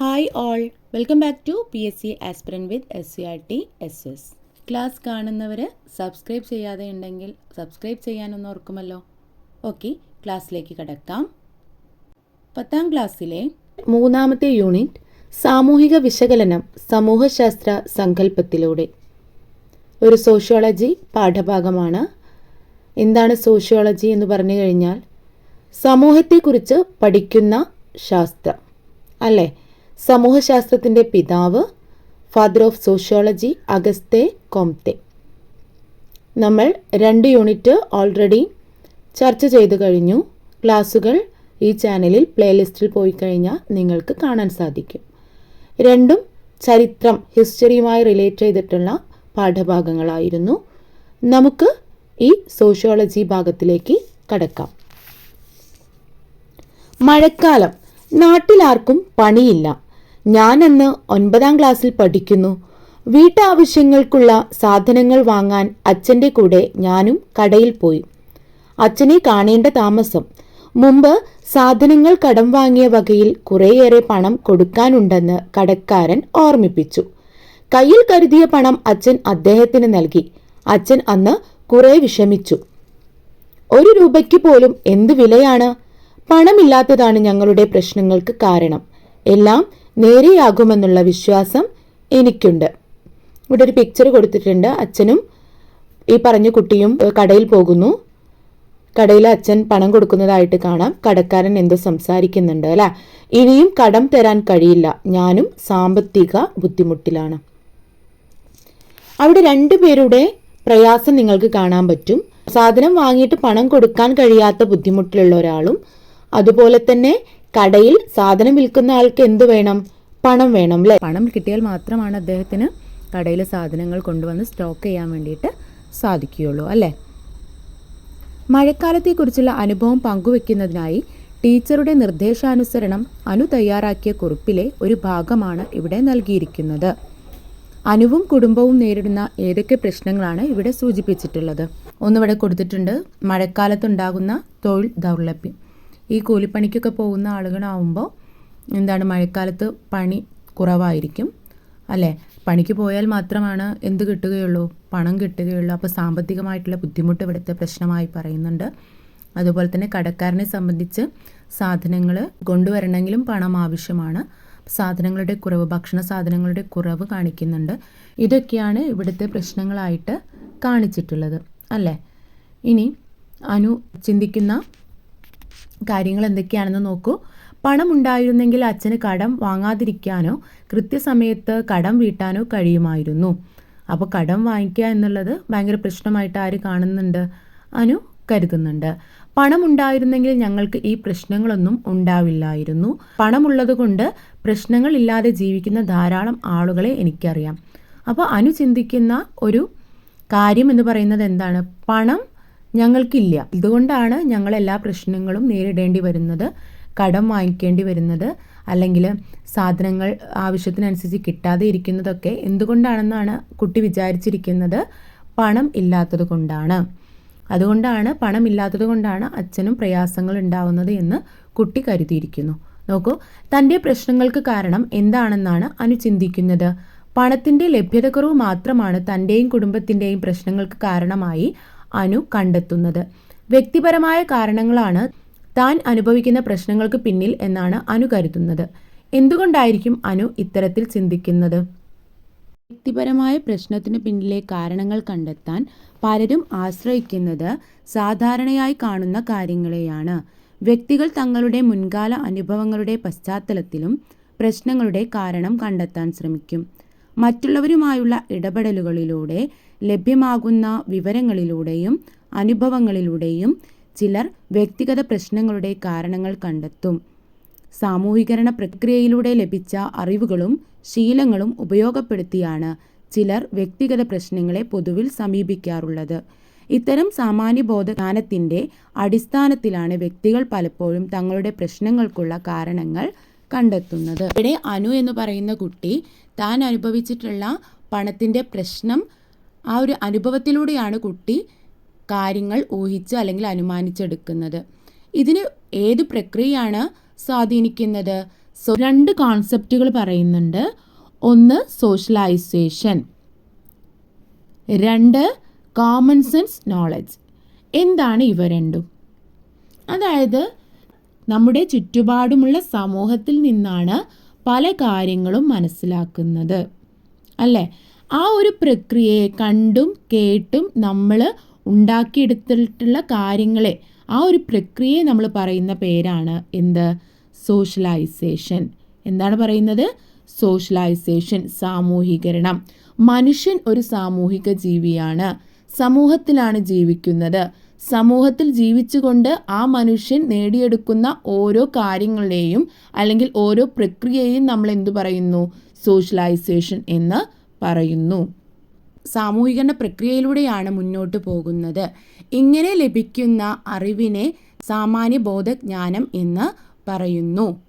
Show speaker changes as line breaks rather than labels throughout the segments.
Hi all welcome back to P S C aspirant with S C R T S S class കാണുന്നവർ subscribe ചെയ്യാതെ ഉണ്ടെങ്കിൽ subscribe ചെയ്യാനൊന്ന് ഓർക്കുമല്ലോ. Okay ക്ലാസ്സിലേക്ക് കിടക്കാം. പത്താം ക്ലാസ്സിലെ മൂന്നാമത്തെ യൂണിറ്റ് സാമൂഹിക വിശകലനം സമൂഹശാസ്ത്ര സങ്കല്പത്തിലൂടെ. ഒരു സോഷ്യോളജി പാഠഭാഗമാണ്. എന്താണ് സോഷ്യോളജി എന്ന് പറഞ്ഞു കഴിഞ്ഞാൽ സമൂഹത്തെക്കുറിച്ച് പഠിക്കുന്ന ശാസ്ത്രം. അല്ലേ? സമൂഹശാസ്ത്രത്തിന്റെ പിതാവ് father of sociology Auguste Comte. നമ്മൾ രണ്ട് യൂണിറ്റ് ഓൾറെഡി ചർച്ച ചെയ്തു കഴിഞ്ഞു. ക്ലാസ്സുകൾ ഈ ചാനലിൽ പ്ലേലിസ്റ്റിൽ പോയി കഴിഞ്ഞാൽ നിങ്ങൾക്ക് കാണാൻ സാധിക്കും. രണ്ടും ചരിത്രം ഹിസ്റ്ററിയുമായി റിലേറ്റ് ചെയ്തിട്ടുള്ള പാഠഭാഗങ്ങളായിരുന്നു. നമുക്ക് ഈ സോഷ്യോളജി ഭാഗത്തിലേക്ക് കടക്കാം. മഴക്കാലം. നാട്ടിലാർക്കും പണിയില്ല. ഞാനന്ന് ഒൻപതാം ക്ലാസ്സിൽ പഠിക്കുന്നു. വീട്ടാവശ്യങ്ങൾക്കുള്ള സാധനങ്ങൾ വാങ്ങാൻ അച്ഛന്റെ കൂടെ ഞാനും കടയിൽ പോയി. അച്ഛനെ കാണേണ്ട താമസം. മുമ്പ് സാധനങ്ങൾ കടം വാങ്ങിയ വകയിൽ കുറേയേറെ പണം കൊടുക്കാനുണ്ടെന്ന് കടക്കാരൻ ഓർമ്മിപ്പിച്ചു. കയ്യിൽ കരുതിയ പണം അച്ഛൻ അദ്ദേഹത്തിന് നൽകി. അച്ഛൻ അന്ന് കുറെ വിഷമിച്ചു. ഒരു രൂപയ്ക്ക് പോലും എന്ത് വിലയാണ്? പണമില്ലാത്തതാണ് ഞങ്ങളുടെ പ്രശ്നങ്ങൾക്ക് കാരണം. എല്ലാം നേരെയാകുമെന്നുള്ള വിശ്വാസം എനിക്കുണ്ട്. ഇവിടെ ഒരു പിക്ചർ കൊടുത്തിട്ടുണ്ട് അച്ഛനും ഈ പറഞ്ഞ കുട്ടിയും കടയിൽ പോകുന്നു. കടയിൽ അച്ഛൻ പണം കൊടുക്കുന്നതായിട്ട് കാണാം. കടക്കാരൻ എന്തോ സംസാരിക്കുന്നുണ്ട് അല്ല? ഇനിയും കടം തരാൻ കഴിയില്ല. ഞാനും സാമ്പത്തിക ബുദ്ധിമുട്ടിലാണ്. അവിടെ രണ്ടുപേരുടെ പ്രയാസം നിങ്ങൾക്ക് കാണാൻ പറ്റും. സാധനം വാങ്ങിയിട്ട് പണം കൊടുക്കാൻ കഴിയാത്ത ബുദ്ധിമുട്ടിലുള്ള ഒരാളും അതുപോലെ തന്നെ കടയിൽ സാധനം വിൽക്കുന്ന ആൾക്ക് എന്ത് വേണം? പണം വേണം അല്ലേ പണം കിട്ടിയാൽ മാത്രമാണ് അദ്ദേഹത്തിന് കടയിലെ സാധനങ്ങൾ കൊണ്ടുവന്ന് സ്റ്റോക്ക് ചെയ്യാൻ വേണ്ടിയിട്ട് സാധിക്കുകയുള്ളൂ അല്ലേ? മഴക്കാലത്തെക്കുറിച്ചുള്ള അനുഭവം പങ്കുവെക്കുന്നതിനായി ടീച്ചറുടെ നിർദ്ദേശാനുസരണം അനു തയ്യാറാക്കിയ കുറിപ്പിലെ ഒരു ഭാഗമാണ് ഇവിടെ നൽകിയിരിക്കുന്നത്. അനുവും കുടുംബവും നേരിടുന്ന ഏതൊക്കെ പ്രശ്നങ്ങളാണ് ഇവിടെ സൂചിപ്പിച്ചിട്ടുള്ളത്? ഒന്നിവിടെ കൊടുത്തിട്ടുണ്ട്. മഴക്കാലത്തുണ്ടാകുന്ന തൊഴിൽ ദൗർലഭ്യം. ഈ കൂലിപ്പണിക്കൊക്കെ പോകുന്ന ആളുകളാവുമ്പോൾ എന്താണ് മഴക്കാലത്ത് പണി കുറവായിരിക്കും അല്ലേ? പണിക്ക് പോയാൽ മാത്രമാണ് എന്ത് കിട്ടുകയുള്ളൂ? പണം കിട്ടുകയുള്ളൂ. അപ്പോൾ സാമ്പത്തികമായിട്ടുള്ള ബുദ്ധിമുട്ട് ഇവിടുത്തെ പ്രശ്നമായി പറയുന്നുണ്ട്. അതുപോലെ തന്നെ കടക്കാരനെ സംബന്ധിച്ച് സാധനങ്ങൾ കൊണ്ടുവരണമെങ്കിലും പണം ആവശ്യമാണ്. സാധനങ്ങളുടെ കുറവ് ഭക്ഷണ സാധനങ്ങളുടെ കുറവ് കാണിക്കുന്നുണ്ട്. ഇതൊക്കെയാണ് ഇവിടുത്തെ പ്രശ്നങ്ങളായിട്ട് കാണിച്ചിട്ടുള്ളത് അല്ലേ? ഇനി അനു ചിന്തിക്കുന്ന കാര്യങ്ങൾ എന്തൊക്കെയാണെന്ന് നോക്കൂ. പണം ഉണ്ടായിരുന്നെങ്കിൽ അച്ഛന് കടം വാങ്ങാതിരിക്കാനോ കൃത്യസമയത്ത് കടം വീട്ടാനോ കഴിയുമായിരുന്നു. അപ്പോൾ കടം വാങ്ങിക്കുക എന്നുള്ളത് ഭയങ്കര പ്രശ്നമായിട്ട് ആര് കാണുന്നുണ്ട്? അനു കരുതുന്നുണ്ട്. പണം ഉണ്ടായിരുന്നെങ്കിൽ ഞങ്ങൾക്ക് ഈ പ്രശ്നങ്ങളൊന്നും ഉണ്ടാവില്ലായിരുന്നു. പണമുള്ളത് കൊണ്ട് പ്രശ്നങ്ങൾ ഇല്ലാതെ ജീവിക്കുന്ന ധാരാളം ആളുകളെ എനിക്കറിയാം. അപ്പോൾ അനു ചിന്തിക്കുന്ന ഒരു കാര്യം എന്ന് പറയുന്നത് എന്താണ്? പണം ഞങ്ങൾക്കില്ല. ഇതുകൊണ്ടാണ് ഞങ്ങൾ എല്ലാ പ്രശ്നങ്ങളും നേരിടേണ്ടി വരുന്നത്. കടം വാങ്ങിക്കേണ്ടി വരുന്നത്. അല്ലെങ്കിൽ സാധനങ്ങൾ ആവശ്യത്തിനനുസരിച്ച് കിട്ടാതെ ഇരിക്കുന്നതൊക്കെ എന്തുകൊണ്ടാണെന്നാണ് കുട്ടി വിചാരിച്ചിരിക്കുന്നത്? പണം ഇല്ലാത്തത് കൊണ്ടാണ്. അതുകൊണ്ടാണ് പണം ഇല്ലാത്തത് കൊണ്ടാണ് അച്ഛനും പ്രയാസങ്ങൾ ഉണ്ടാവുന്നത് എന്ന് കുട്ടി കരുതിയിരിക്കുന്നു. നോക്കൂ തന്റെ പ്രശ്നങ്ങൾക്ക് കാരണം എന്താണെന്നാണ് അനു ചിന്തിക്കുന്നത്. പണത്തിന്റെ ലഭ്യതക്കുറവ് മാത്രമാണ് തന്റെയും കുടുംബത്തിന്റെയും പ്രശ്നങ്ങൾക്ക് കാരണമായി അനു കണ്ടെത്തുന്നത്. വ്യക്തിപരമായ കാരണങ്ങളാണ് താൻ അനുഭവിക്കുന്ന പ്രശ്നങ്ങൾക്ക് പിന്നിൽ എന്നാണ് അനു കരുതുന്നത്. എന്തുകൊണ്ടായിരിക്കും അനു ഇത്തരത്തിൽ ചിന്തിക്കുന്നത്? വ്യക്തിപരമായ പ്രശ്നത്തിന് പിന്നിലെ കാരണങ്ങൾ കണ്ടെത്താൻ പലരും ആശ്രയിക്കുന്നത് സാധാരണയായി കാണുന്ന കാര്യങ്ങളെയാണ്. വ്യക്തികൾ തങ്ങളുടെ മുൻകാല അനുഭവങ്ങളുടെ പശ്ചാത്തലത്തിലും പ്രശ്നങ്ങളുടെ കാരണം കണ്ടെത്താൻ ശ്രമിക്കും. മറ്റുള്ളവരുമായുള്ള ഇടപെടലുകളിലൂടെ ലഭ്യമാകുന്ന വിവരങ്ങളിലൂടെയും അനുഭവങ്ങളിലൂടെയും ചിലർ വ്യക്തിഗത പ്രശ്നങ്ങളുടെ കാരണങ്ങൾ കണ്ടെത്തും. സാമൂഹികരണ പ്രക്രിയയിലൂടെ ലഭിച്ച അറിവുകളും ശീലങ്ങളും ഉപയോഗപ്പെടുത്തിയാണ് ചിലർ വ്യക്തിഗത പ്രശ്നങ്ങളെ പൊതുവിൽ സമീപിക്കാറുള്ളത്. ഇത്തരം സാമാന്യബോധ ജ്ഞാനത്തിന്റെ അടിസ്ഥാനത്തിലാണ് വ്യക്തികൾ പലപ്പോഴും തങ്ങളുടെ പ്രശ്നങ്ങൾക്കുള്ള കാരണങ്ങൾ കണ്ടെത്തുന്നത്. ഇവിടെ അനു എന്ന് പറയുന്ന കുട്ടി താൻ അനുഭവിച്ചിട്ടുള്ള പണത്തിന്റെ പ്രശ്നം ആ ഒരു അനുഭവത്തിലൂടെയാണ് കുട്ടി കാര്യങ്ങൾ ഊഹിച്ച് അല്ലെങ്കിൽ അനുമാനിച്ചെടുക്കുന്നത്. ഇതിന് ഏത് പ്രക്രിയയാണ് സ്വാധീനിക്കുന്നത്? സോ രണ്ട് കോൺസെപ്റ്റുകൾ പറയുന്നുണ്ട്. ഒന്ന് സോഷ്യലൈസേഷൻ രണ്ട് കോമൺ സെൻസ് നോളജ് എന്താണ് ഇവ രണ്ടും? അതായത് നമ്മുടെ ചുറ്റുപാടുമുള്ള സമൂഹത്തിൽ നിന്നാണ് പല കാര്യങ്ങളും മനസ്സിലാക്കുന്നത്. അല്ലേ? ആ ഒരു പ്രക്രിയയെ കണ്ടും കേട്ടും നമ്മൾ ഉണ്ടാക്കിയെടുത്തിട്ടുള്ള കാര്യങ്ങളെ ആ ഒരു പ്രക്രിയയെ നമ്മൾ പറയുന്ന പേരാണ് എന്ത്? സോഷ്യലൈസേഷൻ. എന്താണ് പറയുന്നത്? സോഷ്യലൈസേഷൻ സാമൂഹീകരണം. മനുഷ്യൻ ഒരു സാമൂഹിക ജീവിയാണ്. സമൂഹത്തിലാണ് ജീവിക്കുന്നത്. സമൂഹത്തിൽ ജീവിച്ചുകൊണ്ട് ആ മനുഷ്യൻ നേടിയെടുക്കുന്ന ഓരോ കാര്യങ്ങളെയും അല്ലെങ്കിൽ ഓരോ പ്രക്രിയയെയും നമ്മൾ എന്തു പറയുന്നു? സോഷ്യലൈസേഷൻ എന്ന് പറയുന്നു. സാമൂഹികരണ പ്രക്രിയയിലൂടെയാണ് മുന്നോട്ട് പോകുന്നത്. ഇങ്ങനെ ലഭിക്കുന്ന അറിവിനെ സാമാന്യ ബോധജ്ഞാനം എന്ന് പറയുന്നു.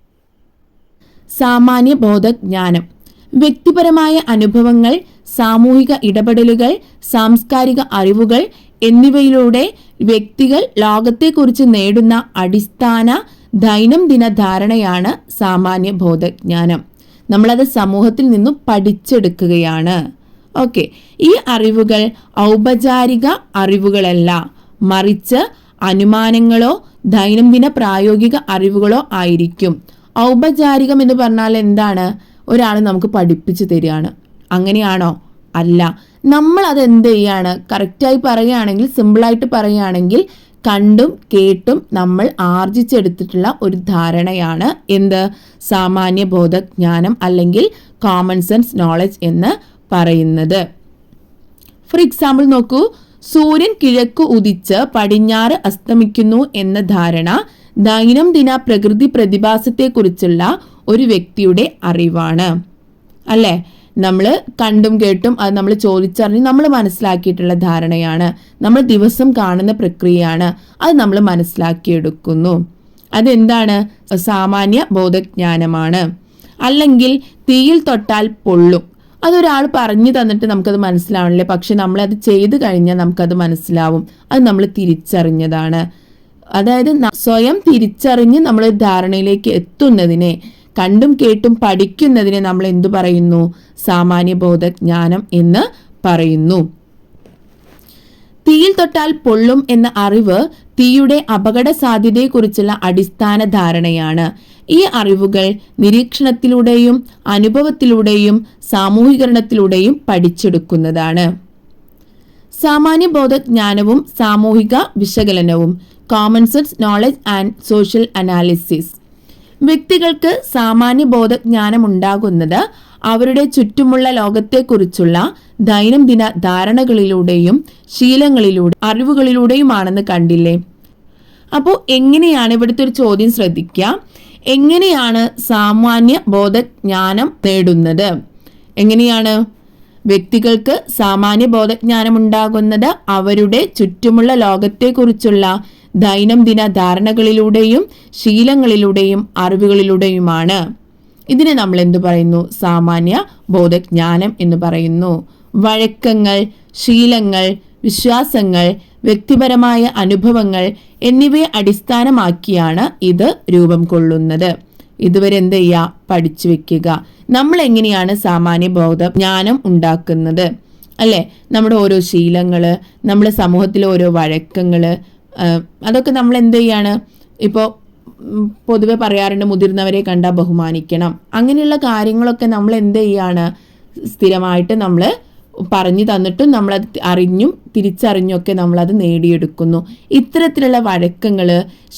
സാമാന്യ ബോധജ്ഞാനം. വ്യക്തിപരമായ അനുഭവങ്ങൾ സാമൂഹിക ഇടപെടലുകൾ സാംസ്കാരിക അറിവുകൾ എന്നിവയിലൂടെ വ്യക്തികൾ ലോകത്തെക്കുറിച്ച് നേടുന്ന അടിസ്ഥാന ദൈനംദിന ധാരണയാണ് സാമാന്യ ബോധജ്ഞാനം. നമ്മളത് സമൂഹത്തിൽ നിന്നും പഠിച്ചെടുക്കുകയാണ്. ഓക്കെ. ഈ അറിവുകൾ ഔപചാരിക അറിവുകളല്ല. മറിച്ച് അനുമാനങ്ങളോ ദൈനംദിന പ്രായോഗിക അറിവുകളോ ആയിരിക്കും. ഔപചാരികം എന്ന് പറഞ്ഞാൽ എന്താണ്? ഒരാൾ നമുക്ക് പഠിപ്പിച്ചു തരികയാണ്. അങ്ങനെയാണോ? അല്ല. നമ്മൾ അത് എന്ത് ചെയ്യാണ് കറക്റ്റായി പറയുകയാണെങ്കിൽ സിമ്പിളായിട്ട് പറയുകയാണെങ്കിൽ കണ്ടും കേട്ടും നമ്മൾ ആർജിച്ചെടുത്തിട്ടുള്ള ഒരു ധാരണയാണ് എന്ത്? സാമാന്യ ബോധജ്ഞാനം അല്ലെങ്കിൽ കോമൺ സെൻസ് നോളജ് എന്ന് പറയുന്നത്. ഫോർ എക്സാമ്പിൾ നോക്കൂ. സൂര്യൻ കിഴക്ക് ഉദിച്ച് പടിഞ്ഞാറ് അസ്തമിക്കുന്നു എന്ന ധാരണ ദൈനംദിന പ്രകൃതി പ്രതിഭാസത്തെക്കുറിച്ചുള്ള ഒരു വ്യക്തിയുടെ അറിവാണ്. അല്ലേ? നമ്മൾ കണ്ടും കേട്ടും അത് നമ്മൾ ചോദിച്ചറിഞ്ഞ് നമ്മൾ മനസ്സിലാക്കിയിട്ടുള്ള ധാരണയാണ്. നമ്മൾ ദിവസം കാണുന്ന പ്രക്രിയയാണ് അത് നമ്മൾ മനസ്സിലാക്കിയെടുക്കുന്നു. അതെന്താണ്? സാമാന്യ ബോധജ്ഞാനമാണ്. അല്ലെങ്കിൽ തീയിൽ തൊട്ടാൽ പൊള്ളും. അതൊരാൾ പറഞ്ഞു തന്നിട്ട് നമുക്കത് മനസ്സിലാവണില്ലേ. പക്ഷെ നമ്മളത് ചെയ്തു കഴിഞ്ഞാൽ നമുക്കത് മനസ്സിലാവും. അത് നമ്മൾ തിരിച്ചറിഞ്ഞതാണ്. അതായത് സ്വയം തിരിച്ചറിഞ്ഞ് നമ്മൾ ധാരണയിലേക്ക് എത്തുന്നതിനെ കണ്ടും കേട്ടും പഠിക്കുന്നതിനെ നമ്മൾ എന്തു പറയുന്നു? സാമാന്യബോധ ജ്ഞാനം എന്ന് പറയുന്നു. തീയിൽ തൊട്ടാൽ പൊള്ളും എന്ന അറിവ് തീയുടെ അപകട സാധ്യതയെക്കുറിച്ചുള്ള അടിസ്ഥാന ധാരണയാണ്. ഈ അറിവുകൾ നിരീക്ഷണത്തിലൂടെയും അനുഭവത്തിലൂടെയും സാമൂഹികരണത്തിലൂടെയും പഠിച്ചെടുക്കുന്നതാണ്. സാമാന്യബോധജ്ഞാനവും സാമൂഹിക വിശകലനവും common sense knowledge and social analysis വ്യക്തികൾക്ക് സാമാന്യ ബോധജ്ഞാനം ഉണ്ടാകുന്നത് അവരുടെ ചുറ്റുമുള്ള ലോകത്തെക്കുറിച്ചുള്ള ദൈനംദിന ധാരണകളിലൂടെയും ശീലങ്ങളിലൂടെ അറിവുകളിലൂടെയുമാണെന്ന് കണ്ടില്ലേ? അപ്പോൾ എങ്ങനെയാണ് ഇവിടുത്തെ ഒരു ചോദ്യം ശ്രദ്ധിക്കുക? എങ്ങനെയാണ് സാമാന്യ ബോധജ്ഞാനം നേടുന്നത്? എങ്ങനെയാണ്? വ്യക്തികൾക്ക് സാമാന്യ ബോധജ്ഞാനമുണ്ടാകുന്നത് അവരുടെ ചുറ്റുമുള്ള ലോകത്തെക്കുറിച്ചുള്ള ദൈനംദിന ധാരണകളിലൂടെയും ശീലങ്ങളിലൂടെയും അറിവുകളിലൂടെയുമാണ്. ഇതിനെ നമ്മൾ എന്തു പറയുന്നു? സാമാന്യ ബോധജ്ഞാനം എന്ന് പറയുന്നു. വഴക്കങ്ങൾ ശീലങ്ങൾ വിശ്വാസങ്ങൾ വ്യക്തിപരമായ അനുഭവങ്ങൾ എന്നിവയെ അടിസ്ഥാനമാക്കിയാണ് ഇത് രൂപം കൊള്ളുന്നത്. ഇതുവരെ എന്ത് ചെയ്യുക പഠിച്ചു വെക്കുക. നമ്മൾ എങ്ങനെയാണ് സാമാന്യ ബോധ ജ്ഞാനം ഉണ്ടാക്കുന്നത്? അല്ലേ? നമ്മുടെ ഓരോ ശീലങ്ങൾ നമ്മുടെ സമൂഹത്തിലെ ഓരോ വഴക്കങ്ങൾ അതൊക്കെ നമ്മൾ എന്ത് ചെയ്യാണ്? ഇപ്പോൾ പൊതുവെ പറയാറുണ്ട് മുതിർന്നവരെ കണ്ടാൽ ബഹുമാനിക്കണം. അങ്ങനെയുള്ള കാര്യങ്ങളൊക്കെ നമ്മൾ എന്ത് ചെയ്യാണ്? സ്ഥിരമായിട്ട് നമ്മൾ പറഞ്ഞു തന്നിട്ടും നമ്മളത് അറിഞ്ഞും തിരിച്ചറിഞ്ഞൊക്കെ നമ്മളത് നേടിയെടുക്കുന്നു. ഇത്തരത്തിലുള്ള വഴക്കങ്ങൾ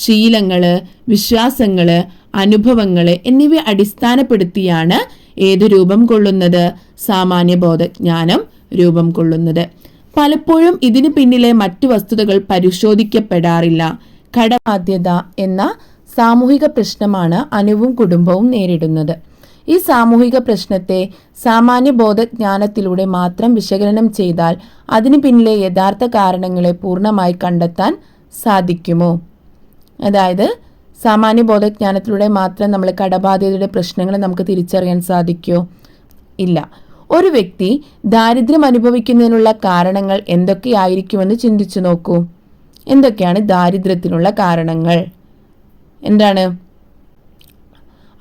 ശീലങ്ങൾ വിശ്വാസങ്ങൾ അനുഭവങ്ങൾ എന്നിവയെ അടിസ്ഥാനപ്പെടുത്തിയാണ് ഏത് രൂപം കൊള്ളുന്നത്? സാമാന്യ ബോധജ്ഞാനം രൂപം കൊള്ളുന്നത്. പലപ്പോഴും ഇതിനു പിന്നിലെ മറ്റു വസ്തുതകൾ പരിശോധിക്കപ്പെടാറില്ല. കടബാധ്യത എന്ന സാമൂഹിക പ്രശ്നമാണ് അനുവും കുടുംബവും നേരിടുന്നത്. ഈ സാമൂഹിക പ്രശ്നത്തെ സാമാന്യ ബോധജ്ഞാനത്തിലൂടെ മാത്രം വിശകലനം ചെയ്താൽ അതിനു പിന്നിലെ യഥാർത്ഥ കാരണങ്ങളെ പൂർണമായി കണ്ടെത്താൻ സാധിക്കുമോ? അതായത് സാമാന്യ ബോധജ്ഞാനത്തിലൂടെ മാത്രം നമ്മൾ കടബാധ്യതയുടെ പ്രശ്നങ്ങൾ നമുക്ക് തിരിച്ചറിയാൻ സാധിക്കുമോ ഇല്ല. ഒരു വ്യക്തി ദാരിദ്ര്യം അനുഭവിക്കുന്നതിനുള്ള കാരണങ്ങൾ എന്തൊക്കെയായിരിക്കുമെന്ന് ചിന്തിച്ചു നോക്കൂ. എന്തൊക്കെയാണ് ദാരിദ്ര്യത്തിനുള്ള കാരണങ്ങൾ? എന്താണ്?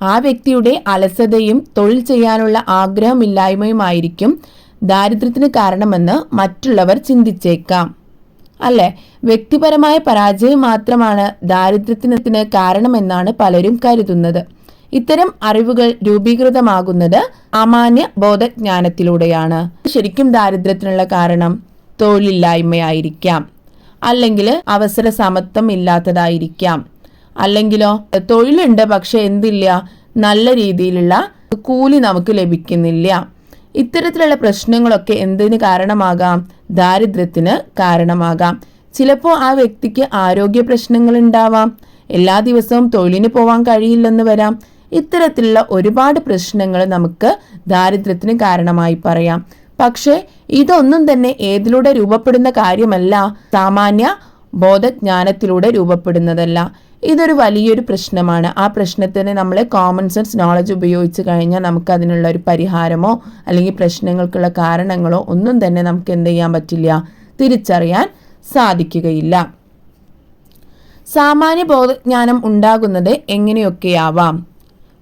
ആ വ്യക്തിയുടെ അലസതയും തൊഴിൽ ചെയ്യാനുള്ള ആഗ്രഹമില്ലായ്മയുമായിരിക്കും ദാരിദ്ര്യത്തിന് കാരണമെന്ന് മറ്റുള്ളവർ ചിന്തിച്ചേക്കാം. അല്ലെ? വ്യക്തിപരമായ പരാജയം മാത്രമാണ് ദാരിദ്ര്യത്തിന് കാരണമെന്നാണ് പലരും കരുതുന്നത്. ഇത്തരം അറിവുകൾ രൂപീകൃതമാകുന്നത് അമാന്യ ബോധജ്ഞാനത്തിലൂടെയാണ്. ശരിക്കും ദാരിദ്ര്യത്തിനുള്ള കാരണം? തൊഴിലില്ലായ്മയായിരിക്കാം. അല്ലെങ്കിൽ അവസര സമത്വം ഇല്ലാത്തതായിരിക്കാം. അല്ലെങ്കിലോ തൊഴിലുണ്ട് പക്ഷെ എന്തില്ല? നല്ല രീതിയിലുള്ള കൂലി നമുക്ക് ലഭിക്കുന്നില്ല. ഇത്തരത്തിലുള്ള പ്രശ്നങ്ങളൊക്കെ എന്തിന് കാരണമാകാം? ദാരിദ്ര്യത്തിന് കാരണമാകാം. ചിലപ്പോൾ ആ വ്യക്തിക്ക് ആരോഗ്യ പ്രശ്നങ്ങൾ ഉണ്ടാവാം എല്ലാ ദിവസവും തൊഴിലിന് പോവാൻ കഴിയില്ലെന്ന് വരാം. ഇത്തരത്തിലുള്ള ഒരുപാട് പ്രശ്നങ്ങൾ നമുക്ക് ദാരിദ്ര്യത്തിന് കാരണമായി പറയാം. പക്ഷേ ഇതൊന്നും തന്നെ ഏതിലൂടെ രൂപപ്പെടുന്ന കാര്യമല്ല. സാമാന്യ ബോധജ്ഞാനത്തിലൂടെ രൂപപ്പെടുന്നതല്ല. ഇതൊരു വലിയൊരു പ്രശ്നമാണ്. ആ പ്രശ്നത്തിന് നമ്മൾ കോമൺ സെൻസ് നോളജ് ഉപയോഗിച്ച് കഴിഞ്ഞാൽ നമുക്ക് അതിനുള്ള ഒരു പരിഹാരമോ അല്ലെങ്കിൽ പ്രശ്നങ്ങൾക്കുള്ള കാരണങ്ങളോ ഒന്നും തന്നെ നമുക്ക് എന്ത് ചെയ്യാൻ പറ്റില്ല. തിരിച്ചറിയാൻ സാധിക്കുകയില്ല. സാമാന്യ ബോധജ്ഞാനം ഉണ്ടാകുന്നത് എങ്ങനെയൊക്കെയാവാം?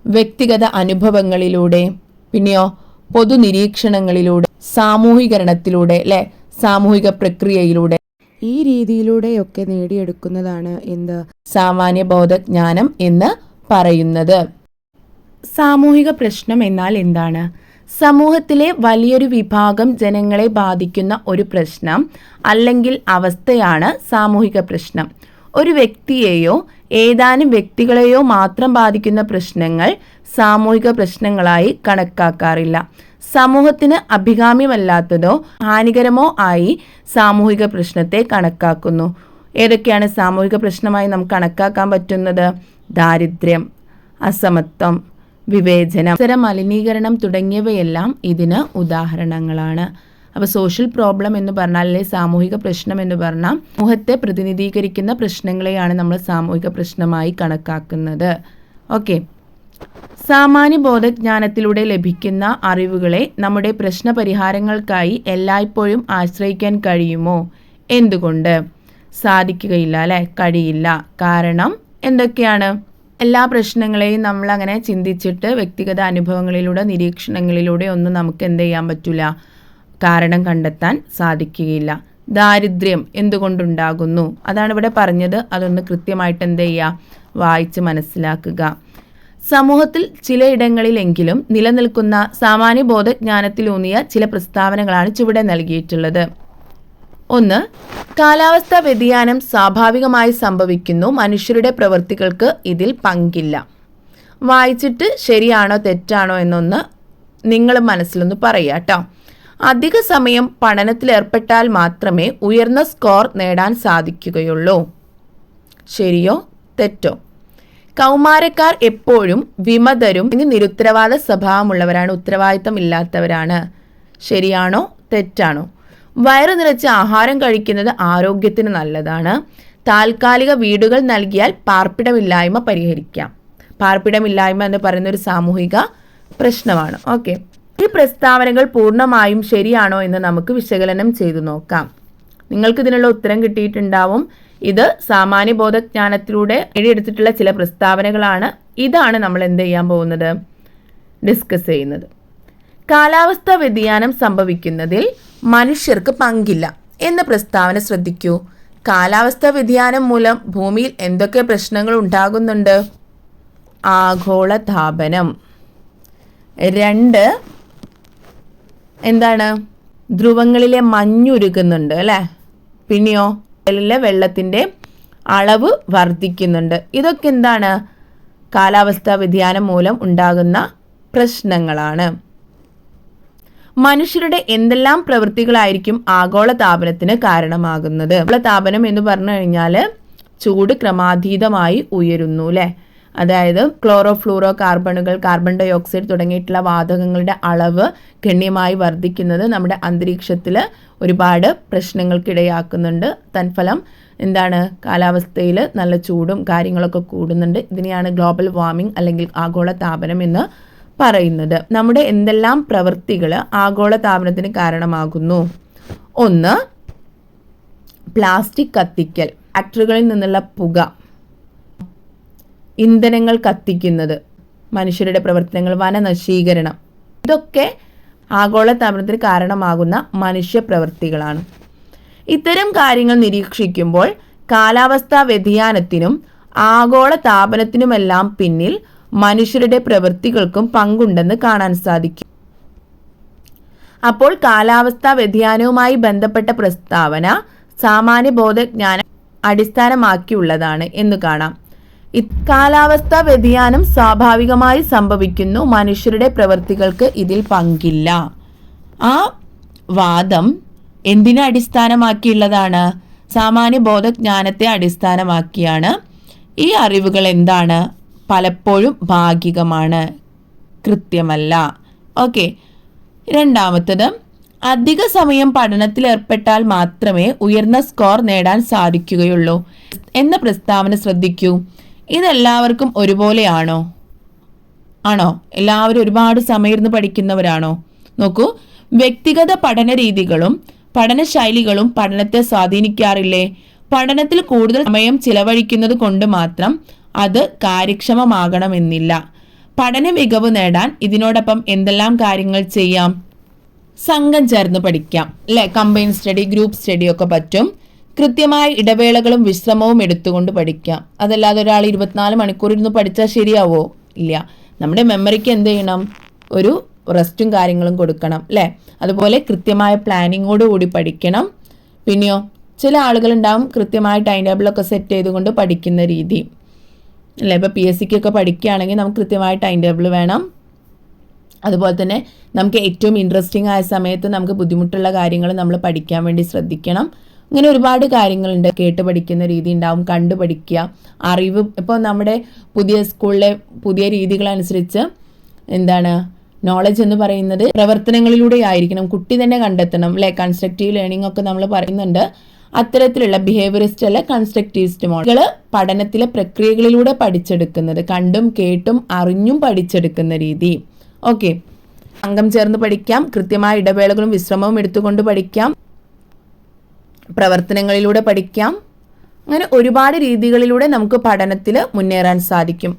വ്യക്തിഗത അനുഭവങ്ങളിലൂടെ പിന്നെയോ പൊതുനിരീക്ഷണങ്ങളിലൂടെ സാമൂഹികരണത്തിലൂടെ അല്ലെ? സാമൂഹിക പ്രക്രിയയിലൂടെ.
ഈ രീതിയിലൂടെയൊക്കെ നേടിയെടുക്കുന്നതാണ് എന്ത്?
സാമാന്യ ബോധജ്ഞാനം എന്ന് പറയുന്നത്. സാമൂഹിക പ്രശ്നം എന്നാൽ എന്താണ്? സമൂഹത്തിലെ വലിയൊരു വിഭാഗം ജനങ്ങളെ ബാധിക്കുന്ന ഒരു പ്രശ്നം അല്ലെങ്കിൽ അവസ്ഥയാണ് സാമൂഹിക പ്രശ്നം. ഒരു വ്യക്തിയെയോ ഏതാനും വ്യക്തികളെയോ മാത്രം ബാധിക്കുന്ന പ്രശ്നങ്ങൾ സാമൂഹിക പ്രശ്നങ്ങളായി കണക്കാക്കാറില്ല. സമൂഹത്തിന് അഭികാമ്യമല്ലാത്തതോ ഹാനികരമോ ആയി സാമൂഹിക പ്രശ്നത്തെ കണക്കാക്കുന്നു. ഏതൊക്കെയാണ് സാമൂഹിക പ്രശ്നമായി നമുക്ക് കണക്കാക്കാൻ പറ്റുന്നത്? ദാരിദ്ര്യം അസമത്വം വിവേചനം ഇത്തര മലിനീകരണം തുടങ്ങിയവയെല്ലാം ഇതിന് ഉദാഹരണങ്ങളാണ്. അപ്പോൾ സോഷ്യൽ പ്രോബ്ലം എന്ന് പറഞ്ഞാൽ അല്ലെ സാമൂഹിക പ്രശ്നം എന്ന് പറഞ്ഞാൽ സമൂഹത്തെ പ്രതിനിധീകരിക്കുന്ന പ്രശ്നങ്ങളെയാണ് നമ്മൾ സാമൂഹിക പ്രശ്നമായി കണക്കാക്കുന്നത്. ഓക്കെ സാമാന്യ ബോധജ്ഞാനത്തിലൂടെ ലഭിക്കുന്ന അറിവുകളെ നമ്മുടെ പ്രശ്നപരിഹാരങ്ങൾക്കായി എല്ലായ്പ്പോഴും ആശ്രയിക്കാൻ കഴിയുമോ? എന്തുകൊണ്ട്? സാധിക്കുകയില്ല അല്ലെ? കഴിയില്ല. കാരണം എന്തൊക്കെയാണ്? എല്ലാ പ്രശ്നങ്ങളെയും നമ്മൾ അങ്ങനെ ചിന്തിച്ചിട്ട് വ്യക്തിഗത അനുഭവങ്ങളിലൂടെ നിരീക്ഷണങ്ങളിലൂടെ ഒന്നും നമുക്ക് എന്ത് ചെയ്യാൻ പറ്റില്ല കാരണം കണ്ടെത്താൻ സാധിക്കുകയില്ല. ദാരിദ്ര്യം എന്തുകൊണ്ടുണ്ടാകുന്നു? അതാണ് ഇവിടെ പറഞ്ഞത്. അതൊന്ന് കൃത്യമായിട്ട് എന്ത് ചെയ്യുക? വായിച്ച് മനസ്സിലാക്കുക. സമൂഹത്തിൽ ചിലയിടങ്ങളിലെങ്കിലും നിലനിൽക്കുന്ന സാമാന്യ ബോധജ്ഞാനത്തിലൂന്നിയ ചില പ്രസ്താവനകളാണ് ചുവടെ നൽകിയിട്ടുള്ളത്. ഒന്ന് കാലാവസ്ഥാ വ്യതിയാനം സ്വാഭാവികമായി സംഭവിക്കുന്നു. മനുഷ്യരുടെ പ്രവൃത്തികൾക്ക് ഇതിൽ പങ്കില്ല. വായിച്ചിട്ട് ശരിയാണോ തെറ്റാണോ എന്നൊന്ന് നിങ്ങൾ മനസ്സിലൊന്ന് പറയുക കേട്ടോ അധിക സമയം പഠനത്തിലേർപ്പെട്ടാൽ മാത്രമേ ഉയർന്ന സ്കോർ നേടാൻ സാധിക്കുകയുള്ളൂ. ശരിയോ തെറ്റോ? കൗമാരക്കാർ എപ്പോഴും വിമതരും. നിരുത്തരവാദ സ്വഭാവമുള്ളവരാണ് ഉത്തരവാദിത്തം ഇല്ലാത്തവരാണ് ശരിയാണോ? തെറ്റാണോ? വയറു നിറച്ച് ആഹാരം കഴിക്കുന്നത് ആരോഗ്യത്തിന് നല്ലതാണ്. താൽക്കാലിക വീടുകൾ നൽകിയാൽ പാർപ്പിടമില്ലായ്മ പരിഹരിക്കാം. പാർപ്പിടമില്ലായ്മ എന്ന് പറയുന്ന ഒരു സാമൂഹിക പ്രശ്നമാണ്. ഓക്കെ. ഈ പ്രസ്താവനകൾ പൂർണമായും ശരിയാണോ എന്ന് നമുക്ക് വിശകലനം ചെയ്തു നോക്കാം. നിങ്ങൾക്ക് ഇതിനുള്ള ഉത്തരം കിട്ടിയിട്ടുണ്ടാവും. ഇത് സാമാന്യ ബോധജ്ഞാനത്തിലൂടെ എഴുതിയെടുത്തിട്ടുള്ള ചില പ്രസ്താവനകളാണ്. ഇതാണ് നമ്മൾ എന്ത് ചെയ്യാൻ പോകുന്നത്? ഡിസ്കസ് ചെയ്യുന്നത്. കാലാവസ്ഥ വ്യതിയാനം സംഭവിക്കുന്നതിൽ മനുഷ്യർക്ക് പങ്കില്ല എന്ന പ്രസ്താവന ശ്രദ്ധിക്കൂ. കാലാവസ്ഥ വ്യതിയാനം മൂലം ഭൂമിയിൽ എന്തൊക്കെ പ്രശ്നങ്ങൾ ഉണ്ടാകുന്നുണ്ട്? ആഗോളതാപനം. രണ്ട് എന്താണ്? ധ്രുവങ്ങളിലെ മഞ്ഞുരുകുന്നുണ്ട് അല്ലേ? പിന്നെയോ? കടലിലെ വെള്ളത്തിന്റെ അളവ് വർദ്ധിക്കുന്നുണ്ട്. ഇതൊക്കെ എന്താണ്? കാലാവസ്ഥാ വ്യതിയാനം മൂലം ഉണ്ടാകുന്ന പ്രശ്നങ്ങളാണ്. മനുഷ്യരുടെ എന്തെല്ലാം പ്രവൃത്തികളായിരിക്കും ആഗോള താപനത്തിന് കാരണമാകുന്നത്? താപനം എന്ന് പറഞ്ഞു കഴിഞ്ഞാൽ ചൂട് ക്രമാതീതമായി ഉയരുന്നു അല്ലേ അതായത് ക്ലോറോ ഫ്ലൂറോ കാർബണുകൾ കാർബൺ ഡൈ ഓക്സൈഡ് തുടങ്ങിയിട്ടുള്ള വാതകങ്ങളുടെ അളവ് ഗണ്യമായി വർദ്ധിക്കുന്നത് നമ്മുടെ അന്തരീക്ഷത്തിൽ ഒരുപാട് പ്രശ്നങ്ങൾക്കിടയാക്കുന്നുണ്ട്. തൻഫലം എന്താണ്? കാലാവസ്ഥയിൽ നല്ല ചൂടും കാര്യങ്ങളൊക്കെ കൂടുന്നുണ്ട്. ഇതിനെയാണ് ഗ്ലോബൽ വാർമിംഗ് അല്ലെങ്കിൽ ആഗോള താപനം എന്ന് പറയുന്നത്. നമ്മുടെ എന്തെല്ലാം പ്രവൃത്തികൾ ആഗോള താപനത്തിന് കാരണമാകുന്നു? ഒന്ന് പ്ലാസ്റ്റിക് കത്തിക്കൽ. ഫാക്ടറികളിൽ നിന്നുള്ള പുക. ഇന്ധനങ്ങൾ കത്തിക്കുന്നത് മനുഷ്യരുടെ പ്രവർത്തനങ്ങൾ വനനശീകരണം. ഇതൊക്കെ ആഗോളതാപനത്തിന് കാരണമാകുന്ന മനുഷ്യ പ്രവൃത്തികളാണ് ഇത്തരം കാര്യങ്ങൾ നിരീക്ഷിക്കുമ്പോൾ കാലാവസ്ഥാ വ്യതിയാനത്തിനും ആഗോള താപനത്തിനുമെല്ലാം പിന്നിൽ മനുഷ്യരുടെ പ്രവൃത്തികൾക്കും പങ്കുണ്ടെന്ന് കാണാൻ സാധിക്കും. അപ്പോൾ കാലാവസ്ഥാ വ്യതിയാനവുമായി ബന്ധപ്പെട്ട പ്രസ്താവന സാമാന്യ ബോധജ്ഞാനം അടിസ്ഥാനമാക്കിയുള്ളതാണ് എന്ന് കാണാം. കാലാവസ്ഥാ വ്യതിയാനം സ്വാഭാവികമായി സംഭവിക്കുന്നു. മനുഷ്യരുടെ പ്രവൃത്തികൾക്ക് ഇതിൽ പങ്കില്ല. ആ വാദം എന്തിനെ അടിസ്ഥാനമാക്കിയുള്ളതാണ്? സാമാന്യ ബോധജ്ഞാനത്തെ അടിസ്ഥാനമാക്കിയാണ്. ഈ അറിവുകൾ എന്താണ്? പലപ്പോഴും ഭാഗികമാണ്. കൃത്യമല്ല. ഓക്കെ. രണ്ടാമത്തത് അധിക സമയം പഠനത്തിൽ ഏർപ്പെട്ടാൽ മാത്രമേ ഉയർന്ന സ്കോർ നേടാൻ സാധിക്കുകയുള്ളൂ. എന്ന പ്രസ്താവന ശ്രദ്ധിക്കൂ. ഇതെല്ലാവർക്കും ഒരുപോലെയാണോ? ആണോ? എല്ലാവരും ഒരുപാട് സമയം ഇരുന്ന് പഠിക്കുന്നവരാണോ? നോക്കൂ വ്യക്തിഗത പഠന രീതികളും പഠനശൈലികളും പഠനത്തെ സ്വാധീനിക്കാറില്ലേ? പഠനത്തിൽ കൂടുതൽ സമയം ചിലവഴിക്കുന്നത് കൊണ്ട് മാത്രം അത് കാര്യക്ഷമമാകണമെന്നില്ല. പഠന മികവ് നേടാൻ ഇതിനോടൊപ്പം എന്തെല്ലാം കാര്യങ്ങൾ ചെയ്യാം? സംഘം ചേർന്ന് പഠിക്കാം. അല്ലെ? കമ്പൈൻ സ്റ്റഡി ഗ്രൂപ്പ് സ്റ്റഡി ഒക്കെ പറ്റും. കൃത്യമായ ഇടവേളകളും വിശ്രമവും എടുത്തുകൊണ്ട് പഠിക്കാം. അതല്ലാതെ ഒരാൾ ഇരുപത്തിനാല് മണിക്കൂർ ഇരുന്ന് പഠിച്ചാൽ ശരിയാവോ? ഇല്ല. നമ്മുടെ മെമ്മറിക്ക് എന്ത് ചെയ്യണം? ഒരു റെസ്റ്റും കാര്യങ്ങളും കൊടുക്കണം അല്ലേ? അതുപോലെ കൃത്യമായ പ്ലാനിങ്ങോട് കൂടി പഠിക്കണം. പിന്നെയോ ചില ആളുകളുണ്ടാവും കൃത്യമായ ടൈം ടേബിളൊക്കെ സെറ്റ് ചെയ്തുകൊണ്ട് പഠിക്കുന്ന രീതി. അല്ലേ? ഇപ്പോൾ പി എസ് സിക്കൊക്കെ പഠിക്കുകയാണെങ്കിൽ നമുക്ക് കൃത്യമായ ടൈം ടേബിൾ വേണം. അതുപോലെ തന്നെ നമുക്ക് ഏറ്റവും ഇൻട്രസ്റ്റിംഗ് ആയ സമയത്ത് നമുക്ക് ബുദ്ധിമുട്ടുള്ള കാര്യങ്ങൾ നമ്മൾ പഠിക്കാൻ വേണ്ടി ശ്രദ്ധിക്കണം. ഇങ്ങനെ ഒരുപാട് കാര്യങ്ങളുണ്ട്. കേട്ട് പഠിക്കുന്ന രീതി ഉണ്ടാവും കണ്ടു പഠിക്കുക അറിവ്. ഇപ്പോൾ നമ്മുടെ പുതിയ സ്കൂളിലെ പുതിയ രീതികളനുസരിച്ച് എന്താണ് നോളജ് എന്ന് പറയുന്നത് പ്രവർത്തനങ്ങളിലൂടെ ആയിരിക്കണം. കുട്ടി തന്നെ കണ്ടെത്തണം അല്ലെ? കൺസ്ട്രക്റ്റീവ് ലേണിംഗ് ഒക്കെ നമ്മൾ പറയുന്നുണ്ട്. അത്തരത്തിലുള്ള ബിഹേവിയറിസ്റ്റ് അല്ല കൺസ്ട്രക്റ്റീവിസ്റ്റ് മോഡലുകൾ പഠനത്തിലെ പ്രക്രിയകളിലൂടെ പഠിച്ചെടുക്കുന്നത് കണ്ടും കേട്ടും അറിഞ്ഞും പഠിച്ചെടുക്കുന്ന രീതി. ഓക്കെ അംഗം ചേർന്ന് പഠിക്കാം. കൃത്യമായ ഇടവേളകളും വിശ്രമവും എടുത്തുകൊണ്ട് പഠിക്കാം. പ്രവർത്തനങ്ങളിലൂടെ പഠിക്കാം. അങ്ങനെ ഒരുപാട് രീതികളിലൂടെ നമുക്ക് പഠനത്തിൽ മുന്നേറാൻ സാധിക്കും.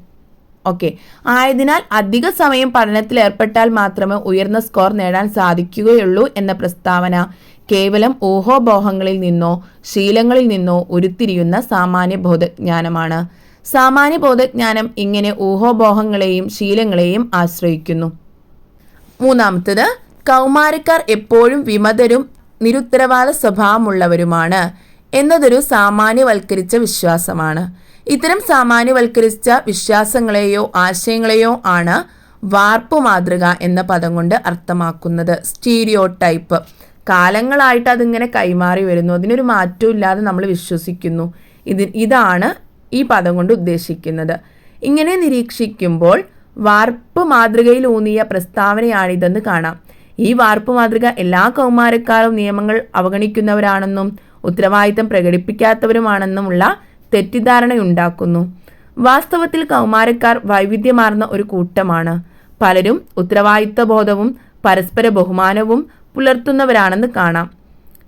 ഓക്കെ. ആയതിനാൽ അധിക സമയം പഠനത്തിൽ ഏർപ്പെട്ടാൽ മാത്രമേ ഉയർന്ന സ്കോർ നേടാൻ സാധിക്കുകയുള്ളൂ എന്ന പ്രസ്താവന കേവലം ഊഹോബോഹങ്ങളിൽ നിന്നോ ശീലങ്ങളിൽ നിന്നോ ഉരുത്തിരിയുന്ന സാമാന്യ ബോധജ്ഞാനമാണ്. സാമാന്യ ബോധജ്ഞാനം ഇങ്ങനെ ഊഹോബോഹങ്ങളെയും ശീലങ്ങളെയും ആശ്രയിക്കുന്നു. മൂന്നാമത്തത് കൗമാരക്കാർ എപ്പോഴും വിമതരും നിരുത്തരവാദ സ്വഭാവമുള്ളവരുമാണ് എന്നതൊരു സാമാന്യവൽക്കരിച്ച വിശ്വാസമാണ്. ഇത്തരം സാമാന്യവൽക്കരിച്ച വിശ്വാസങ്ങളെയോ ആശയങ്ങളെയോ ആണ് വാർപ്പ് മാതൃക എന്ന പദം കൊണ്ട് അർത്ഥമാക്കുന്നത്. സ്റ്റീരിയോ ടൈപ്പ് കാലങ്ങളായിട്ട് അതിങ്ങനെ കൈമാറി വരുന്നു. അതിനൊരു മാറ്റവും ഇല്ലാതെ നമ്മൾ വിശ്വസിക്കുന്നു. ഇത് ഇതാണ് ഈ പദം കൊണ്ട് ഉദ്ദേശിക്കുന്നത്. ഇങ്ങനെ നിരീക്ഷിക്കുമ്പോൾ വാർപ്പ് മാതൃകയിൽ ഊന്നിയ പ്രസ്താവനയാണിതെന്ന് കാണാം. ഈ വാർപ്പ് മാതൃക എല്ലാ കൗമാരക്കാരും നിയമങ്ങൾ അവഗണിക്കുന്നവരാണെന്നും ഉത്തരവാദിത്തം പ്രകടിപ്പിക്കാത്തവരുമാണെന്നുമുള്ള തെറ്റിദ്ധാരണയുണ്ടാക്കുന്നു. വാസ്തവത്തിൽ കൗമാരക്കാർ വൈവിധ്യമാർന്ന ഒരു കൂട്ടമാണ്. പലരും ഉത്തരവാദിത്ത ബോധവും പരസ്പര ബഹുമാനവും പുലർത്തുന്നവരാണെന്ന് കാണാം.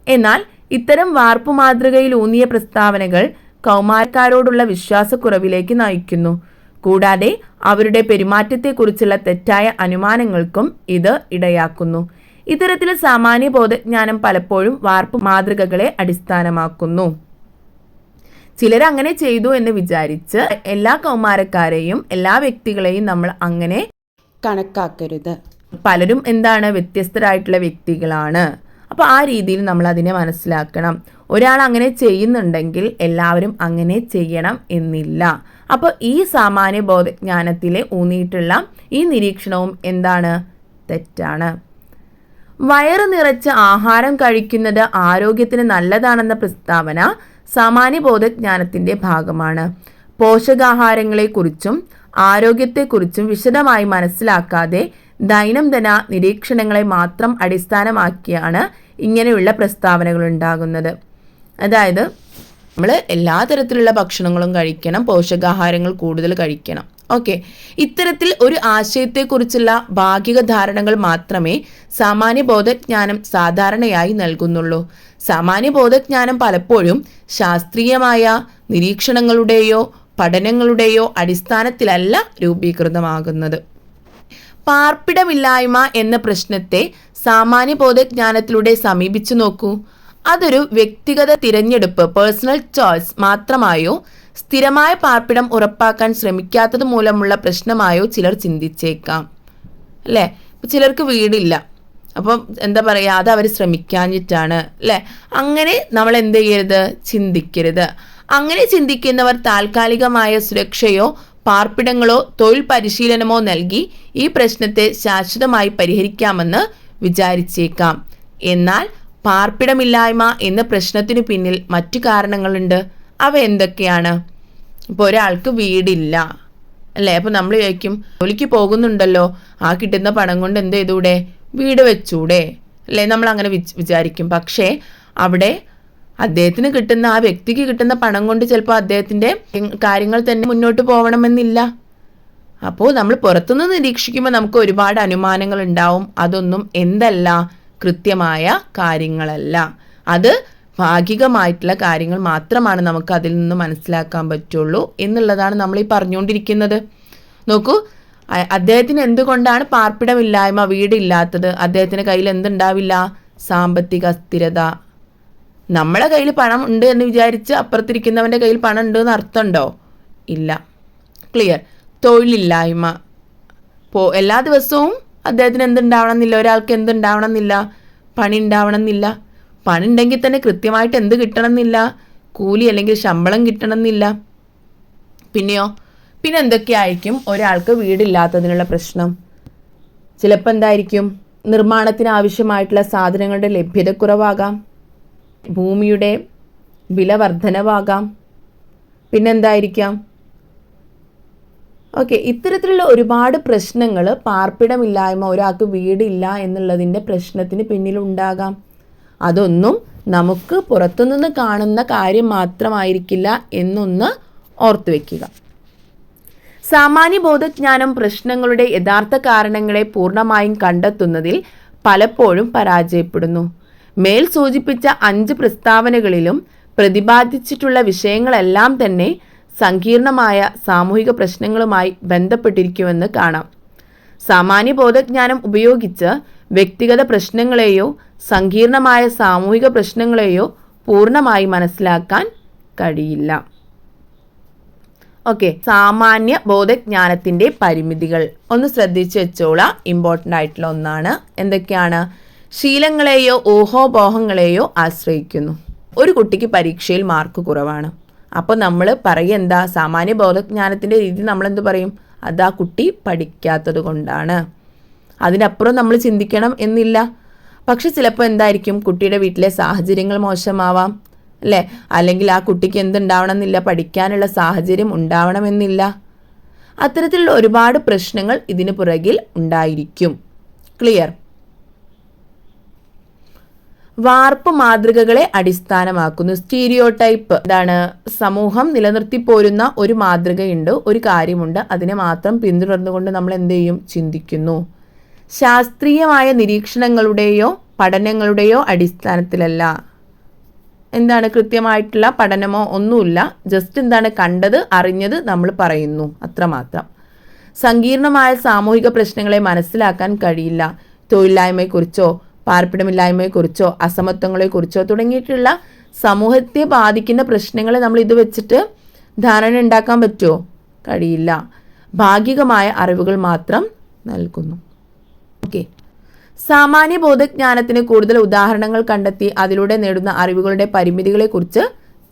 എന്നാൽ ഇത്തരം വാർപ്പ് മാതൃകയിൽ ഊന്നിയ പ്രസ്താവനകൾ കൗമാരക്കാരോടുള്ള വിശ്വാസക്കുറവിലേക്ക് നയിക്കുന്നു. കൂടാതെ അവരുടെ പെരുമാറ്റത്തെക്കുറിച്ചുള്ള തെറ്റായ അനുമാനങ്ങൾക്കും ഇത് ഇടയാക്കുന്നു. ഇത്തരത്തിൽ സാമാന്യ ബോധജ്ഞാനം പലപ്പോഴും വാർപ്പ് മാതൃകകളെ അടിസ്ഥാനമാക്കുന്നു. ചിലർ അങ്ങനെ ചെയ്തു എന്ന് വിചാരിച്ച് എല്ലാ കൗമാരക്കാരെയും എല്ലാ വ്യക്തികളെയും നമ്മൾ അങ്ങനെ
കണക്കാക്കരുത്.
പലരും എന്താണ് വ്യത്യസ്തരായിട്ടുള്ള വ്യക്തികളാണ്. അപ്പോൾ ആ രീതിയിൽ നമ്മൾ അതിനെ മനസ്സിലാക്കണം. ഒരാൾ അങ്ങനെ ചെയ്യുന്നുണ്ടെങ്കിൽ എല്ലാവരും അങ്ങനെ ചെയ്യണം എന്നില്ല. അപ്പോൾ ഈ സാമാന്യ ബോധജ്ഞാനത്തിലെ ഊന്നിയിട്ടുള്ള ഈ നിരീക്ഷണവും എന്താണ്? തെറ്റാണ്. വയറ് നിറച്ച് ആഹാരം കഴിക്കുന്നത് ആരോഗ്യത്തിന് നല്ലതാണെന്ന പ്രസ്താവന സാമാന്യ ബോധജ്ഞാനത്തിന്റെ ഭാഗമാണ്. പോഷകാഹാരങ്ങളെക്കുറിച്ചും ആരോഗ്യത്തെക്കുറിച്ചും വിശദമായി മനസ്സിലാക്കാതെ ദൈനംദിന നിരീക്ഷണങ്ങളെ മാത്രം അടിസ്ഥാനമാക്കിയാണ് ഇങ്ങനെയുള്ള പ്രസ്താവനകൾ ഉണ്ടാകുന്നത്. അതായത് നമ്മൾ എല്ലാ തരത്തിലുള്ള ഭക്ഷണങ്ങളും കഴിക്കണം പോഷകാഹാരങ്ങൾ കൂടുതൽ കഴിക്കണം. ഓക്കെ ഇത്തരത്തിൽ ഒരു ആശയത്തെക്കുറിച്ചുള്ള ഭാഗിക ധാരണകൾ മാത്രമേ സാമാന്യ ബോധജ്ഞാനം സാധാരണയായി നൽകുന്നുള്ളൂ. സാമാന്യ ബോധജ്ഞാനം പലപ്പോഴും ശാസ്ത്രീയമായ നിരീക്ഷണങ്ങളുടെയോ പഠനങ്ങളുടെയോ അടിസ്ഥാനത്തിലല്ല രൂപീകൃതമാകുന്നത്. പാർപ്പിടമില്ലായ്മ എന്ന പ്രശ്നത്തെ സാമാന്യ ബോധജ്ഞാനത്തിലൂടെ സമീപിച്ചു നോക്കൂ. അതൊരു വ്യക്തിഗത തിരഞ്ഞെടുപ്പ് പേഴ്സണൽ ചോയ്സ് മാത്രമായോ? സ്ഥിരമായ പാർപ്പിടം ഉറപ്പാക്കാൻ ശ്രമിക്കാത്തത് മൂലമുള്ള പ്രശ്നമായോ ചിലർ ചിന്തിച്ചേക്കാം. അല്ലേ? ചിലർക്ക് വീടില്ല. അപ്പം എന്താ പറയുക അത് അവർ ശ്രമിക്കാഞ്ഞിട്ടാണ്. അല്ലേ? അങ്ങനെ നമ്മൾ എന്ത് ചെയ്യരുത്? ചിന്തിക്കരുത്. അങ്ങനെ ചിന്തിക്കുന്നവർ താൽക്കാലികമായ സുരക്ഷയോ പാർപ്പിടങ്ങളോ തൊഴിൽ പരിശീലനമോ നൽകി ഈ പ്രശ്നത്തെ ശാശ്വതമായി പരിഹരിക്കാമെന്ന് വിചാരിച്ചേക്കാം. എന്നാൽ പാർപ്പിടമില്ലായ്മ എന്ന പ്രശ്നത്തിനു പിന്നിൽ മറ്റു കാരണങ്ങളുണ്ട്. അവ എന്തൊക്കെയാണ്? ഇപ്പോൾ ഒരാൾക്ക് വീടില്ല അല്ലേ? അപ്പോൾ നമ്മൾ ചോദിക്കും ജോലിക്ക് പോകുന്നുണ്ടല്ലോ ആ കിട്ടുന്ന പണം കൊണ്ട് എന്ത് ചെയ്തൂടെ? വീട് വെച്ചൂടെ? അല്ലേ? നമ്മൾ അങ്ങനെ വിച് വിചാരിക്കും. പക്ഷേ അവിടെ അദ്ദേഹത്തിന് കിട്ടുന്ന ആ വ്യക്തിക്ക് കിട്ടുന്ന പണം കൊണ്ട് ചിലപ്പോൾ അദ്ദേഹത്തിന്റെ കാര്യങ്ങൾ തന്നെ മുന്നോട്ട് പോകണമെന്നില്ല അപ്പോൾ നമ്മൾ പുറത്തുനിന്ന് നിരീക്ഷിക്കുമ്പോൾ നമുക്ക് ഒരുപാട് അനുമാനങ്ങൾ ഉണ്ടാവും. അതൊന്നും എന്തല്ല. കൃത്യമായ കാര്യങ്ങളല്ല. അത് ഭാഗികമായിട്ടുള്ള കാര്യങ്ങൾ മാത്രമാണ് നമുക്ക് അതിൽ നിന്ന് മനസ്സിലാക്കാൻ പറ്റുള്ളൂ എന്നുള്ളതാണ് നമ്മൾ ഈ പറഞ്ഞുകൊണ്ടിരിക്കുന്നത്. നോക്കൂ അദ്ദേഹത്തിന് എന്തുകൊണ്ടാണ് പാർപ്പിടമില്ലായ്മ വീടില്ലാത്തത്? അദ്ദേഹത്തിന്റെ കയ്യിൽ എന്തുണ്ടാവില്ല? സാമ്പത്തിക അസ്ഥിരത. നമ്മളെ കയ്യിൽ പണം ഉണ്ട് എന്ന് വിചാരിച്ച് അപ്പുറത്തിരിക്കുന്നവന്റെ കയ്യിൽ പണം ഉണ്ട് എന്ന് അർത്ഥമുണ്ടോ? ഇല്ല. ക്ലിയർ. തൊഴിലില്ലായ്മ. പോ എല്ലാ ദിവസവും അദ്ദേഹത്തിന് എന്തുണ്ടാവണം എന്നില്ല ഒരാൾക്ക് എന്തുണ്ടാവണം എന്നില്ല പണി ഉണ്ടാവണം എന്നില്ല പണി ഉണ്ടെങ്കിൽ തന്നെ കൃത്യമായിട്ട് എന്ത് കിട്ടണം എന്നില്ല കൂലി അല്ലെങ്കിൽ ശമ്പളം കിട്ടണം എന്നില്ല പിന്നെയോ? പിന്നെ എന്തൊക്കെയായിരിക്കും ഒരാൾക്ക് വീടില്ലാത്തതിനുള്ള പ്രശ്നം? ചിലപ്പോൾ എന്തായിരിക്കും? നിർമ്മാണത്തിന് ആവശ്യമായിട്ടുള്ള സാധനങ്ങളുടെ ലഭ്യതക്കുറവാകാം. ഭൂമിയുടെ വില വർധനവാകാം പിന്നെന്തായിരിക്കാം ഓക്കെ ഇത്തരത്തിലുള്ള ഒരുപാട് പ്രശ്നങ്ങൾ പാർപ്പിടമില്ലായ്മ ഒരാൾക്ക് വീടില്ല എന്നുള്ളതിന്റെ പ്രശ്നത്തിന് പിന്നിലുണ്ടാകാം. അതൊന്നും നമുക്ക് പുറത്തുനിന്ന് കാണുന്ന കാര്യം മാത്രമായിരിക്കില്ല എന്നൊന്ന് ഓർത്തു വയ്ക്കുക സാമാന്യ ബോധജ്ഞാനം പ്രശ്നങ്ങളുടെ യഥാർത്ഥ കാരണങ്ങളെ പൂർണമായും കണ്ടെത്തുന്നതിൽ പലപ്പോഴും പരാജയപ്പെടുന്നു. മേൽ സൂചിപ്പിച്ച അഞ്ച് പ്രസ്താവനകളിലും പ്രതിപാദിച്ചിട്ടുള്ള വിഷയങ്ങളെല്ലാം തന്നെ സങ്കീർണമായ സാമൂഹിക പ്രശ്നങ്ങളുമായി ബന്ധപ്പെട്ടിരിക്കുമെന്ന് കാണാം. സാമാന്യ ബോധജ്ഞാനം ഉപയോഗിച്ച് വ്യക്തിഗത പ്രശ്നങ്ങളെയോ സങ്കീർണമായ സാമൂഹിക പ്രശ്നങ്ങളെയോ പൂർണമായി മനസ്സിലാക്കാൻ കഴിയില്ല. ഓക്കെ സാമാന്യ ബോധജ്ഞാനത്തിന്റെ പരിമിതികൾ ഒന്ന് ശ്രദ്ധിച്ചു വെച്ചോളാം. ഇമ്പോർട്ടന്റ് ആയിട്ടുള്ള ഒന്നാണ്. എന്തൊക്കെയാണ്? ശീലങ്ങളെയോ ഊഹോപോഹങ്ങളെയോ ആശ്രയിക്കുന്നു. ഒരു കുട്ടിക്ക് പരീക്ഷയിൽ മാർക്ക് കുറവാണ്. അപ്പോൾ നമ്മൾ പറയുക എന്താ സാമാന്യ ബോധജ്ഞാനത്തിന്റെ രീതി നമ്മളെന്ത് പറയും? അത് ആ കുട്ടി പഠിക്കാത്തത് കൊണ്ടാണ്. അതിനപ്പുറം നമ്മൾ ചിന്തിക്കണം എന്നില്ല. പക്ഷെ ചിലപ്പോൾ എന്തായിരിക്കും? കുട്ടിയുടെ വീട്ടിലെ സാഹചര്യങ്ങൾ മോശമാവാം അല്ലേ? അല്ലെങ്കിൽ ആ കുട്ടിക്ക് എന്തുണ്ടാവണമെന്നില്ല പഠിക്കാനുള്ള സാഹചര്യം ഉണ്ടാവണമെന്നില്ല അത്തരത്തിലുള്ള ഒരുപാട് പ്രശ്നങ്ങൾ ഇതിന് പുറകിൽ ഉണ്ടായിരിക്കും. ക്ലിയർ വാർപ്പ് മാതൃകകളെ അടിസ്ഥാനമാക്കുന്നു. സ്റ്റീരിയോ ടൈപ്പ് എന്താണ് സമൂഹം നിലനിർത്തി പോരുന്ന ഒരു മാതൃകയുണ്ട് ഒരു കാര്യമുണ്ട്. അതിനെ മാത്രം പിന്തുടർന്നുകൊണ്ട് നമ്മൾ എന്ത് ചെയ്യും? ചിന്തിക്കുന്നു. ശാസ്ത്രീയമായ നിരീക്ഷണങ്ങളുടെയോ പഠനങ്ങളുടെയോ അടിസ്ഥാനത്തിലല്ല. എന്താണ് കൃത്യമായിട്ടുള്ള പഠനമോ ഒന്നുമില്ല. ജസ്റ്റ് എന്താണ് കണ്ടത് അറിഞ്ഞത് നമ്മൾ പറയുന്നു. അത്രമാത്രം. സങ്കീർണമായ സാമൂഹിക പ്രശ്നങ്ങളെ മനസ്സിലാക്കാൻ കഴിയില്ല. തൊഴിലില്ലായ്മയെക്കുറിച്ചോ പാർപ്പിടമില്ലായ്മയെക്കുറിച്ചോ അസമത്വങ്ങളെക്കുറിച്ചോ തുടങ്ങിയിട്ടുള്ള സമൂഹത്തെ ബാധിക്കുന്ന പ്രശ്നങ്ങളെ നമ്മൾ ഇത് വെച്ചിട്ട് ധാരണ ഉണ്ടാക്കാൻ പറ്റുമോ? കഴിയില്ല. ഭാഗികമായ അറിവുകൾ മാത്രം നൽകുന്നു. ഓക്കെ. സാമാന്യ ബോധജ്ഞാനത്തിന് കൂടുതൽ ഉദാഹരണങ്ങൾ കണ്ടെത്തി അതിലൂടെ നേടുന്ന അറിവുകളുടെ പരിമിതികളെക്കുറിച്ച്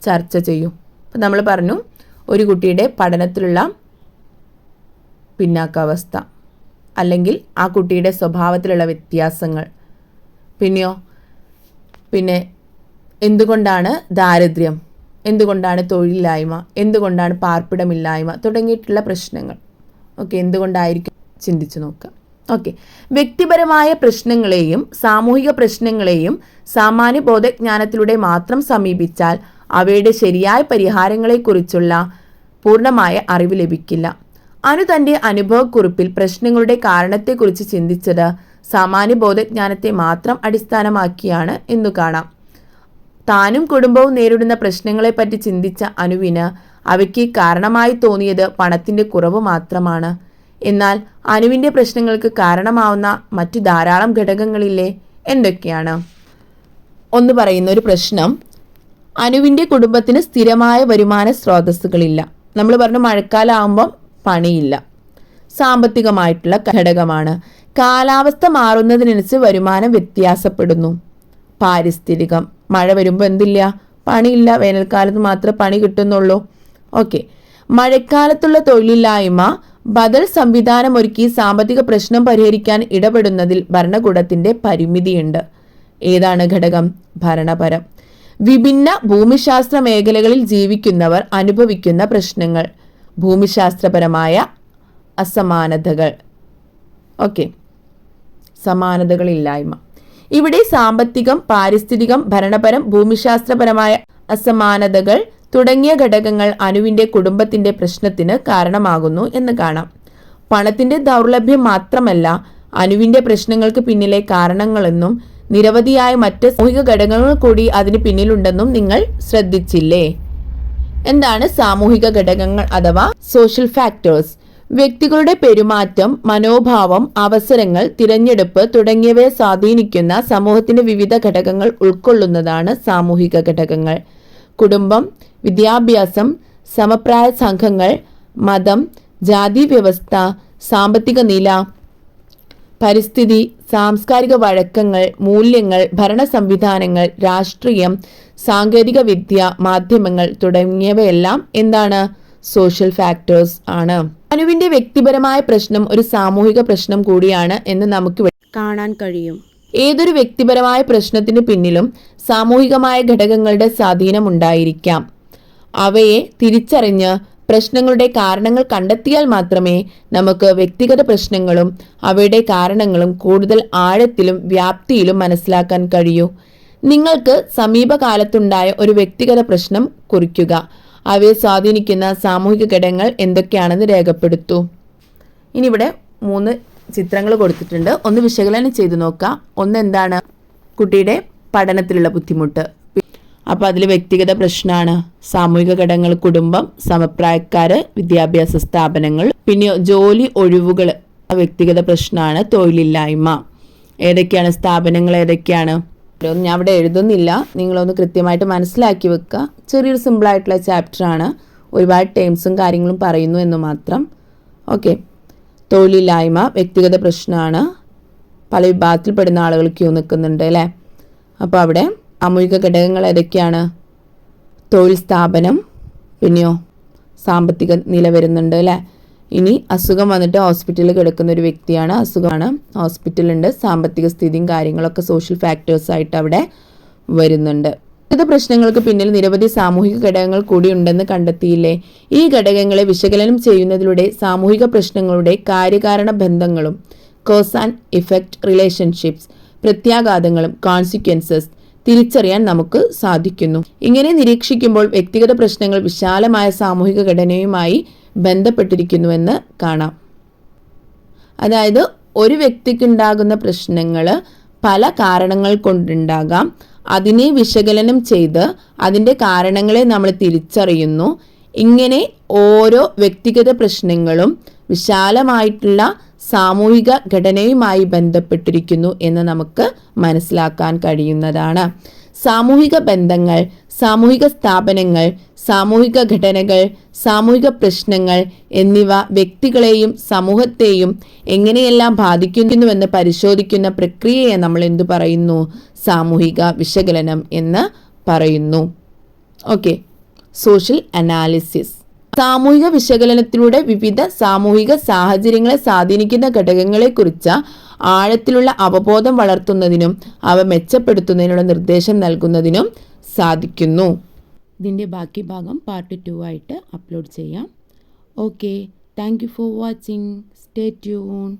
ചർച്ച ചെയ്യും. അപ്പം നമ്മൾ പറഞ്ഞു ഒരു കുട്ടിയുടെ പഠനത്തിലുള്ള പിന്നാക്കാവസ്ഥ അല്ലെങ്കിൽ ആ കുട്ടിയുടെ സ്വഭാവത്തിലുള്ള വ്യത്യാസങ്ങൾ. പിന്നെയോ? പിന്നെ എന്തുകൊണ്ടാണ് ദാരിദ്ര്യം? എന്തുകൊണ്ടാണ് തൊഴിലില്ലായ്മ? എന്തുകൊണ്ടാണ് പാർപ്പിടമില്ലായ്മ? തുടങ്ങിയിട്ടുള്ള പ്രശ്നങ്ങൾ. ഓക്കെ എന്തുകൊണ്ടായിരിക്കും? ചിന്തിച്ചു നോക്കുക ഓക്കെ വ്യക്തിപരമായ പ്രശ്നങ്ങളെയും സാമൂഹിക പ്രശ്നങ്ങളെയും സാമാന്യ ബോധജ്ഞാനത്തിലൂടെ മാത്രം സമീപിച്ചാൽ അവയുടെ ശരിയായ പരിഹാരങ്ങളെക്കുറിച്ചുള്ള പൂർണമായ അറിവ് ലഭിക്കില്ല. അനു തന്റെ അനുഭവക്കുറിപ്പിൽ പ്രശ്നങ്ങളുടെ കാരണത്തെക്കുറിച്ച് ചിന്തിച്ചത് സാമാന്യ ബോധജ്ഞാനത്തെ മാത്രം അടിസ്ഥാനമാക്കിയാണ് എന്നു കാണാം. താനും കുടുംബവും നേരിടുന്ന പ്രശ്നങ്ങളെപ്പറ്റി ചിന്തിച്ച അനുവിന് അവയ്ക്ക് കാരണമായി തോന്നിയത് പണത്തിന്റെ കുറവ് മാത്രമാണ്. എന്നാൽ അനുവിന്റെ പ്രശ്നങ്ങൾക്ക് കാരണമാവുന്ന മറ്റു ധാരാളം ഘടകങ്ങളില്ലേ? എന്തൊക്കെയാണ്? ഒന്ന് പറയുന്ന ഒരു പ്രശ്നം അനുവിന്റെ കുടുംബത്തിന് സ്ഥിരമായ വരുമാന സ്രോതസ്സുകളില്ല. നമ്മൾ പറഞ്ഞു മഴക്കാലം ആകുമ്പം പണിയില്ല. സാമ്പത്തികമായിട്ടുള്ള ഘടകമാണ്. കാലാവസ്ഥ മാറുന്നതിനനുസരിച്ച് വരുമാനം വ്യത്യാസപ്പെടുന്നു. പാരിസ്ഥിതികം. മഴ വരുമ്പോൾ എന്തില്ല? പണിയില്ല. വേനൽക്കാലത്ത് മാത്രമേ പണി കിട്ടുന്നുള്ളൂ. ഓക്കെ. മഴക്കാലത്തുള്ള തൊഴിലില്ലായ്മ ബദൽ സംവിധാനം ഒരുക്കി സാമ്പത്തിക പ്രശ്നം പരിഹരിക്കാൻ ഇടപെടുന്നതിൽ ഭരണകൂടത്തിന്റെ പരിമിതിയുണ്ട്. ഏതാണ് ഘടകം? ഭരണപരം. വിഭിന്ന ഭൂമിശാസ്ത്ര മേഖലകളിൽ ജീവിക്കുന്നവർ അനുഭവിക്കുന്ന പ്രശ്നങ്ങൾ. ഭൂമിശാസ്ത്രപരമായ അസമാനതകൾ. ഓക്കെ. സമാനതകളില്ലായ്മ. ഇവിടെ സാമ്പത്തികം പാരിസ്ഥിതികം ഭരണപരം ഭൂമിശാസ്ത്രപരമായ അസമാനതകൾ തുടങ്ങിയ ഘടകങ്ങൾ അനുവിന്റെ കുടുംബത്തിന്റെ പ്രശ്നത്തിന് കാരണമാകുന്നു എന്ന് കാണാം. പണത്തിന്റെ ദൗർലഭ്യം മാത്രമല്ല അനുവിന്റെ പ്രശ്നങ്ങൾക്ക് പിന്നിലെ കാരണങ്ങളെന്നും നിരവധിയായ മറ്റ് സാമൂഹിക ഘടകങ്ങൾ കൂടി അതിന് പിന്നിലുണ്ടെന്നും നിങ്ങൾ ശ്രദ്ധിച്ചില്ലേ? എന്താണ് സാമൂഹിക ഘടകങ്ങൾ അഥവാ സോഷ്യൽ ഫാക്ടേഴ്സ് വ്യക്തികളുടെ പെരുമാറ്റം മനോഭാവം അവസരങ്ങൾ തിരഞ്ഞെടുപ്പ് തുടങ്ങിയവയെ സ്വാധീനിക്കുന്ന സമൂഹത്തിന്റെ വിവിധ ഘടകങ്ങൾ ഉൾക്കൊള്ളുന്നതാണ് സാമൂഹിക ഘടകങ്ങൾ. കുടുംബം വിദ്യാഭ്യാസം സമപ്രായ സംഘങ്ങൾ മതം ജാതി വ്യവസ്ഥ സാമ്പത്തിക നില പരിസ്ഥിതി സാംസ്കാരിക വഴക്കങ്ങൾ മൂല്യങ്ങൾ ഭരണ സംവിധാനങ്ങൾ രാഷ്ട്രീയം സാങ്കേതിക വിദ്യ മാധ്യമങ്ങൾ തുടങ്ങിയവയെല്ലാം എന്താണ് സോഷ്യൽ ഫാക്ടേഴ്സ് ആണ്. അനുവിന്റെ വ്യക്തിപരമായ പ്രശ്നം ഒരു സാമൂഹിക പ്രശ്നം കൂടിയാണ് എന്ന് നമുക്ക്
കാണാൻ കഴിയും.
ഏതൊരു വ്യക്തിപരമായ പ്രശ്നത്തിന് പിന്നിലും സാമൂഹികമായ ഘടകങ്ങളുടെ സ്വാധീനം ഉണ്ടായിരിക്കാം. അവയെ തിരിച്ചറിഞ്ഞ് പ്രശ്നങ്ങളുടെ കാരണങ്ങൾ കണ്ടെത്തിയാൽ മാത്രമേ നമുക്ക് വ്യക്തിഗത പ്രശ്നങ്ങളും അവയുടെ കാരണങ്ങളും കൂടുതൽ ആഴത്തിലും വ്യാപ്തിയിലും മനസ്സിലാക്കാൻ കഴിയൂ. നിങ്ങൾക്ക് സമീപകാലത്തുണ്ടായ ഒരു വ്യക്തിഗത പ്രശ്നം കുറിക്കുക. അവയെ സ്വാധീനിക്കുന്ന സാമൂഹിക ഘടകങ്ങൾ എന്തൊക്കെയാണെന്ന് രേഖപ്പെടുത്തു. ഇനി ഇവിടെ മൂന്ന് ചിത്രങ്ങൾ കൊടുത്തിട്ടുണ്ട്. ഒന്ന് വിശകലനം ചെയ്തു നോക്കാം. ഒന്ന് എന്താണ്? കുട്ടിയുടെ പഠനത്തിലുള്ള ബുദ്ധിമുട്ട്. അപ്പോൾ അതിൽ വ്യക്തിഗത പ്രശ്നമാണ് സാമൂഹിക ഘടകങ്ങൾ കുടുംബം സമപ്രായക്കാര് വിദ്യാഭ്യാസ സ്ഥാപനങ്ങൾ പിന്നെ ജോലി ഒഴിവുകൾ വ്യക്തിഗത പ്രശ്നമാണ് തൊഴിലില്ലായ്മ. ഏതൊക്കെയാണ്? സ്ഥാപനങ്ങൾ ഏതൊക്കെയാണ്? ഞാൻ അവിടെ എഴുതുന്നില്ല. നിങ്ങളൊന്ന് കൃത്യമായിട്ട് മനസ്സിലാക്കി വെക്കുക ചെറിയൊരു സിമ്പിളായിട്ടുള്ള ചാപ്റ്ററാണ് ഒരുപാട് ടേംസും കാര്യങ്ങളും പറയുന്നു എന്ന് മാത്രം. ഓക്കെ തൊഴിലില്ലായ്മ വ്യക്തിഗത പ്രശ്നമാണ്. പല വിഭാഗത്തിൽപ്പെടുന്ന ആളുകൾ ക്യൂ നിൽക്കുന്നുണ്ട് അല്ലേ? അപ്പോൾ അവിടെ സാമൂഹിക ഘടകങ്ങൾ ഏതൊക്കെയാണ്? തൊഴിൽ സ്ഥാപനം പിന്നെയോ സാമ്പത്തിക നില വരുന്നുണ്ട് അല്ലേ? ഇനി അസുഖം വന്നിട്ട് ഹോസ്പിറ്റലിൽ കിടക്കുന്ന ഒരു വ്യക്തിയാണ്. അസുഖമാണ്. ഹോസ്പിറ്റലുണ്ട് സാമ്പത്തിക സ്ഥിതിയും കാര്യങ്ങളൊക്കെ സോഷ്യൽ ഫാക്ടേഴ്സ് ആയിട്ട് അവിടെ വരുന്നുണ്ട്. വിവിധ പ്രശ്നങ്ങൾക്ക് പിന്നിൽ നിരവധി സാമൂഹിക ഘടകങ്ങൾ കൂടി ഉണ്ടെന്ന് കണ്ടെത്തിയില്ലേ? ഈ ഘടകങ്ങളെ വിശകലനം ചെയ്യുന്നതിലൂടെ സാമൂഹിക പ്രശ്നങ്ങളുടെ കാര്യകാരണ ബന്ധങ്ങളും കോസ് ആൻഡ് ഇഫക്റ്റ് റിലേഷൻഷിപ്സ് പ്രത്യാഘാതങ്ങളും കോൺസിക്വൻസസ് തിരിച്ചറിയാൻ നമുക്ക് സാധിക്കുന്നു. ഇങ്ങനെ നിരീക്ഷിക്കുമ്പോൾ വ്യക്തിഗത പ്രശ്നങ്ങൾ വിശാലമായ സാമൂഹിക ഘടനയുമായി ബന്ധപ്പെട്ടിരിക്കുന്നുവെന്ന് കാണാം. അതായത് ഒരു വ്യക്തിക്കുണ്ടാകുന്ന പ്രശ്നങ്ങൾ പല കാരണങ്ങൾ കൊണ്ടുണ്ടാകാം. അതിനെ വിശകലനം ചെയ്ത് അതിന്റെ കാരണങ്ങളെ നമ്മൾ തിരിച്ചറിയുന്നു. ഇങ്ങനെ ഓരോ വ്യക്തിഗത പ്രശ്നങ്ങളും വിശാലമായിട്ടുള്ള സാമൂഹിക ഘടനയുമായി ബന്ധപ്പെട്ടിരിക്കുന്നു എന്ന് നമുക്ക് മനസ്സിലാക്കാൻ കഴിയുന്നതാണ്. സാമൂഹിക ബന്ധങ്ങൾ സാമൂഹിക സ്ഥാപനങ്ങൾ സാമൂഹിക ഘടനകൾ സാമൂഹിക പ്രശ്നങ്ങൾ എന്നിവ വ്യക്തികളെയും സമൂഹത്തെയും എങ്ങനെയെല്ലാം ബാധിക്കുന്നുവെന്ന് പരിശോധിക്കുന്ന പ്രക്രിയയെ നമ്മൾ എന്തു പറയുന്നു? സാമൂഹിക വിശകലനം എന്ന് പറയുന്നു. ഓക്കെ. Social analysis. സാമൂഹിക വിശകലനത്തിലൂടെ വിവിധ സാമൂഹിക സാഹചര്യങ്ങളെ സ്വാധീനിക്കുന്ന ഘടകങ്ങളെക്കുറിച്ച് ആഴത്തിലുള്ള അവബോധം വളർത്തുന്നതിനും അവ മെച്ചപ്പെടുത്തുന്നതിനുള്ള നിർദ്ദേശം നൽകുന്നതിനും സാധിക്കുന്നു. ഇതിന്റെ ബാക്കി ഭാഗം പാർട്ട് ടു ആയിട്ട് അപ്ലോഡ് ചെയ്യാം. Okay thank you for watching stay tune